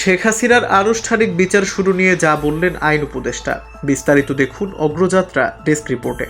শেখ হাসিনার আনুষ্ঠানিক বিচার শুরু নিয়ে যা বললেন আইন উপদেষ্টা। বিস্তারিত দেখুন অগ্রযাত্রা ডেস্ক রিপোর্টে।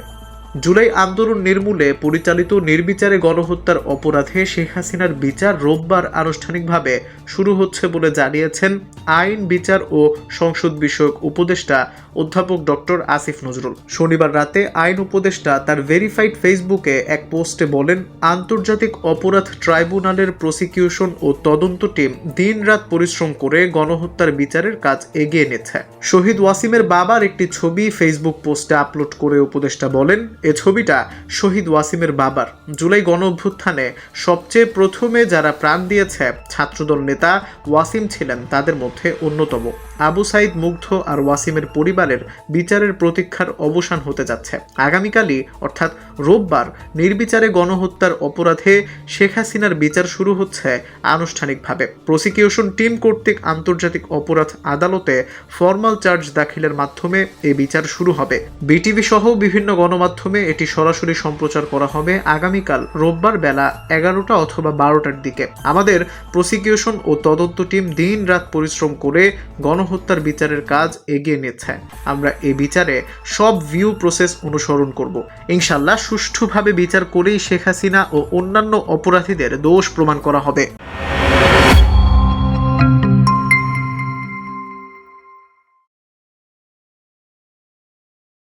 জুলাই আন্দোলন নির্মূলে পরিচালিত নির্বিচারে গণহত্যার অপরাধে শেখ হাসিনার বিচার রোববার আনুষ্ঠানিকভাবে শুরু হচ্ছে বলে জানিয়েছেন আইন, বিচার ও সংসদ বিষয়ক উপদেষ্টা অধ্যাপক ডক্টর আসিফ নজরুল। শনিবার রাতে আইন উপদেষ্টা তার ভেরিফাইড ফেসবুকে এক পোস্টে বলেন, আন্তর্জাতিক অপরাধ ট্রাইব্যুনালের প্রসিকিউশন ও তদন্ত টিম দিনরাত পরিশ্রম করে গণহত্যার বিচারের কাজ এগিয়ে নিচ্ছে। শহীদ ওয়াসিমের বাবার একটি ছবি ফেসবুক পোস্টে আপলোড করে উপদেষ্টা বলেন এ ছবিটা শহীদ ওয়াসিমের বাবার। জুলাই গণ অভ্যুত্থানে সবচেয়ে প্রথমে যারা প্রাণ দিয়েছে ছাত্রদল নেতা ওয়াসিম ছিলেন তাদের মধ্যে অন্যতম। আবু সাইদ মুগ্ধ আর ওয়াসিমের পরিবারের বিচারের প্রতীক্ষার অবসান হতে যাচ্ছে। আগামীকালই, অর্থাৎ রোববার, নির্বিচারে গণহত্যার অপরাধে শেখ হাসিনার বিচার শুরু হচ্ছে আনুষ্ঠানিকভাবে। প্রসিকিউশন টিম কর্তৃক আন্তর্জাতিক অপরাধ আদালতে ফর্মাল চার্জ দাখিলের মাধ্যমে এই বিচার শুরু হবে। বিটিভি সহ বিভিন্ন গণমাধ্যমে এটি সরাসরি সম্প্রচার করা হবে আগামীকাল রোববার বেলা এগারোটা অথবা বারোটার দিকে। আমাদের প্রসিকিউশন ও তদন্ত টিম দিন রাত পরিশ্রম করে গণহত্যার বিচারের কাজ এগিয়ে নিচ্ছে। আমরা এই বিচারে সব ভিউ প্রসেস অনুসরণ করব। ইনশাল্লাহ সুষ্ঠুভাবে বিচার করেই শেখ হাসিনা ও অন্যান্য অপরাধীদের দোষ প্রমাণ করা হবে।